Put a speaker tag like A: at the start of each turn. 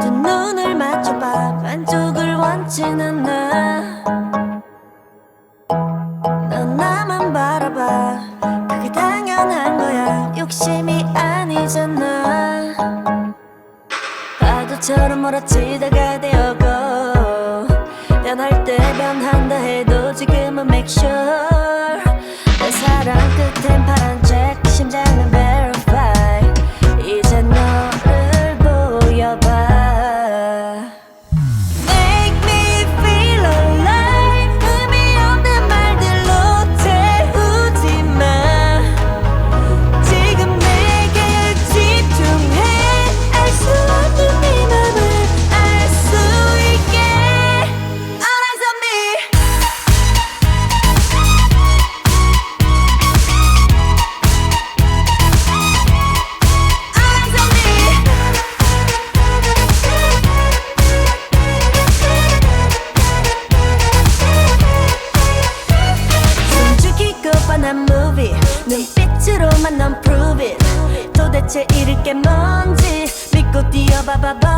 A: 두 눈을 맞춰봐. 반쪽을 원치는 나넌 나만 바라봐. 그게 당연한 거야. 욕심이 아니잖아. 파도처럼 몰아치다가 되어고 변할 때 변한다 해도 지금은 make sure 눈빛으로만 넌 prove it. 도대체 잃을 게 뭔지 믿고 뛰어봐봐 번